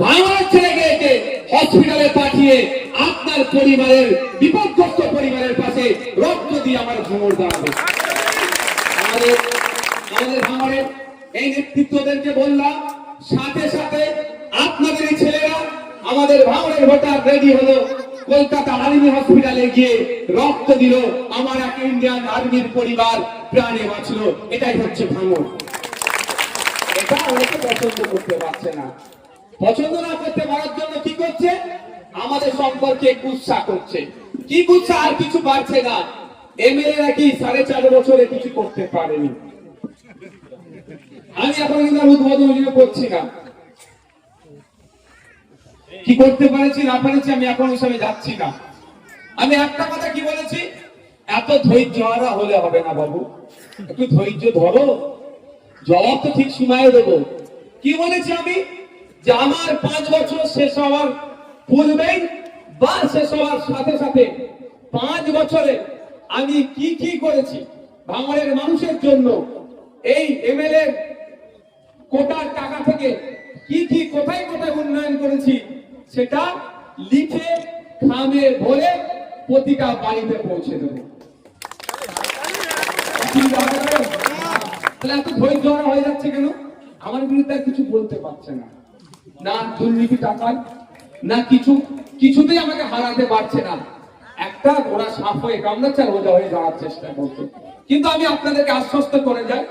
ভাঙার আপনার পরিবারের, বিপদগ্রস্ত পরিবারের পাশে রক্ত দিয়ে আমার ভ্রমণ দাঁড়াবে। আমাদের আমাদের ভাঙড়ের এই নেতৃত্বদেরকে বললাম, সাথে সাথে আপনাদের এই ছেলেরা আমাদের ভাঙড়ের ভোটার রেডি হলো। কলকাতা আর্মি হসপিটালে গিয়ে রক্ত দিল। আমার এক ইন্ডিয়ান আর্মির পরিবার প্রাণে বাঁচলো। এটাই হচ্ছে ভাঙড়। কি করতে আমি এখন পারেছি, না পারেছি, আমি এখন হিসাবে যাচ্ছি না। আমি একটা কথা কি বলেছি? এত ধৈর্য হারা হলে হবে না বাবু। একটু ধৈর্য ধরো। জবাব তো ঠিক সময়ে দেবো কি বলেছি আমি যে আমার পাঁচ বছর শেষ হওয়ার পূর্বেই বা শেষ হওয়ার সাথে সাথে পাঁচ বছরে আমি কি কি করেছি ভাঙড়ের মানুষের জন্য, এই এমএলএ কোটার টাকা থেকে কি কি কোথায় কোথায় উন্নয়ন করেছি সেটা লিখে, খামে ভরে প্রতিটা বাড়িতে পৌঁছে দেবো? তাহলে এত হয়ে যাচ্ছে কেন? আমার বিরুদ্ধে কিছু বলতে পারছে না। না দুর্নীতি না কিছু, কিছুতেই আমাকে হারাতে পারছে না। একটা ওরা সাপ হয়ে কামড়াচ্ছে আর ওজা হয়ে যাওয়ার চেষ্টা করছে। কিন্তু আমি আপনাদেরকে আশ্বস্ত করে যাই,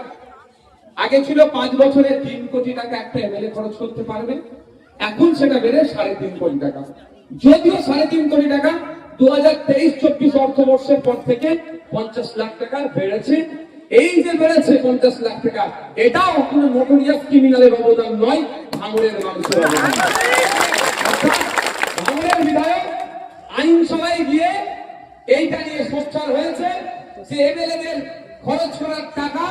আগে ছিল পাঁচ বছরে তিন কোটি টাকা একটা এমএলএ খরচ করতে পারবে, এখন সেটা বেড়ে সাড়ে তিন কোটি টাকা। যদিও সাড়ে তিন কোটি টাকা দু হাজার তেইশ, চব্বিশ অর্থবর্ষের পর থেকে পঞ্চাশ লাখ টাকা বেড়েছে এই যে বেড়েছে পঞ্চাশ লাখ টাকা, এটাও কোনো নোটোরিয়াস ক্রিমিনালের অবদান নয়, ভাঙড়ের মানুষের অবদান। ভাঙড়ের বিধায়ক গিয়ে এইটা নিয়ে হয়েছে যে খরচ টাকা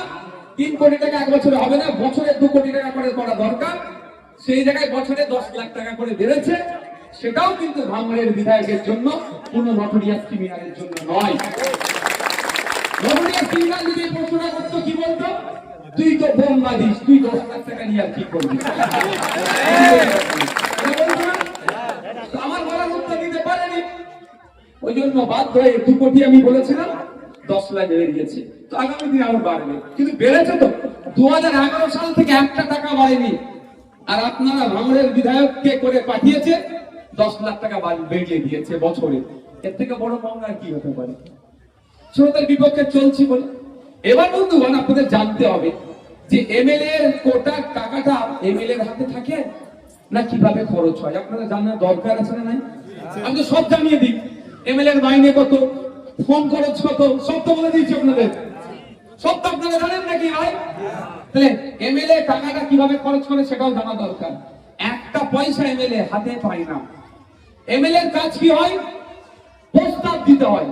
তিন কোটি টাকা এক বছরে হবে না, বছরে দু কোটি টাকা করে করা দরকার। সেই জায়গায় বছরে দশ লাখ টাকা করে বেড়েছে। সেটাও কিন্তু ভাঙড়ের বিধায়কের জন্য কোন নটোরিয়াস ক্রিমিনালের জন্য নয় নটোরিয়াস ক্রিমিনাল যদি এই প্রশ্নটা করতো কি বলতো তুই তো বোম বাঁধিস তুই দশ লাখ টাকা নিয়ে আর কি করবি? আমার বলার উত্তর দিতে পারেনি। ওই জন্য বাধ্য হয়ে দু কোটি আমি বলেছিলাম, দশ লাখ বেড়ে তো আগামী দিন আরও বাড়বে। কিন্তু বেড়েছে তো। দু সাল থেকে একটা টাকা বাড়েনি। আর আপনারা ভাঙড়ের বিধায়ককে করে পাঠিয়েছে, দশ লাখ টাকা বাড়ি- বেরিয়ে দিয়েছে বছরে। এর থেকে বড় কি হতে পারে? শ্রোতার বিপক্ষে চলছি বলে। এবার বন্ধুগণ আপনাদের জানতে হবে যে এমএলএ এর কোটার টাকাটা এমএলএ এর হাতে থাকে না কীভাবে খরচ হয়? আপনাদের জানার দরকার আছে না নাই? আমি তো সব জানিয়ে দিই। এমএলএ এর মাইনে কত? ফোন খরচ কত? সব তো বলে দিয়েছি আপনাদের। সব তো আপনারা জানেন নাকি ভাই? তাহলে এমএলএ টাকাটা কীভাবে খরচ করে সেটাও জানা দরকার। একটা পয়সা এমএলএ হাতে পায় না। এমএলএ এর কাজ কি হয়? প্রস্তাব দিতে হয়।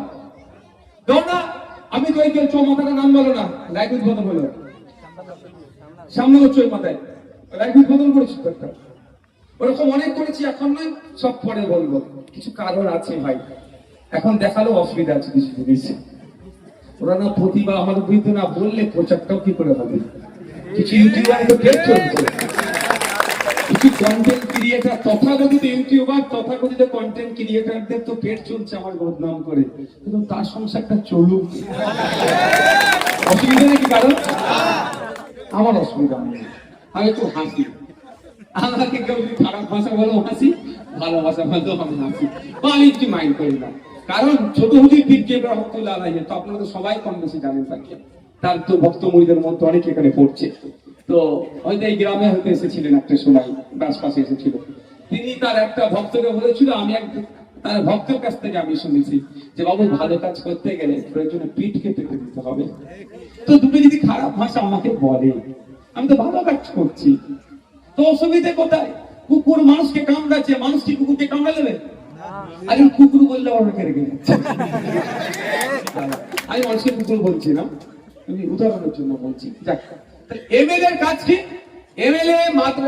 আমি তো এই যে চৌমাথাটার নাম বলো না। লাইট উদ্বোধন হলো। সামনে হচ্ছে ওই মাথায়। লাইট উদ্বোধন করেছি তো ওরকম অনেক করেছি, এখন নয়, সব পরে বলব। কিছু কারণ আছে ভাই। এখন দেখাল অসুবিধা আছে, কিছু জিনিস। ওরা না প্রতিভা, আমার বিরুদ্ধে না বললে প্রচারটাও কি করে হবে? কিছু ইউটিউবার তো চলছে কন্টেন্ট ক্রিয়েটার তথাকথিত ইউটিউবার তথাকথিত কন্টেন্ট ক্রিয়েটারদের তো পেট চলছে আমার বদনাম করে। কিন্তু তার সংসারটা চলুক। অসুবিধা নাকি কারণ? আমার অসুবিধা নেই। আমি একটু হাসি। আমাকে কেউ খারাপ ভাষা বলো হাসি, ভালো ভাষা বলো আমি হাসি। বা আমি একটু মাইন্ড করি না কারণ ছোট হুদির দিক দিয়ে রহমতুল্লাহ আলাইহি, তো আপনারা তো সবাই কম বেশি জানেন তাকে। তার তো ভক্ত মুড়িদের মধ্যে অনেক এখানে পড়ছে। তো হয়তো এই গ্রামে হয়তো এসেছিলেন একটা সময় আশপাশে এসেছিল। তিনি তার একটা ভক্তকে বলেছিল আমি এক তার ভক্তের কাছ থেকে আমি শুনেছি যে বাবু ভালো কাজ করতে গেলে প্রয়োজনে পিঠকে পেতে দিতে হবে। তো তুমি যদি খারাপ ভাষা আমাকে বলে আমি তো ভালো কাজ করছি। তো অসুবিধে কোথায়? কুকুর মানুষকে কামড়াচ্ছে মানুষ কি কুকুরকে কামড়া দেবে? আরে কুকুর বললে ওরা কেড়ে গেলে আমি মানুষকে কুকুর বলছি না। আমি উদাহরণের জন্য বলছি যাক। এমএলএ এর কাজ কি? এমএলএ মাত্র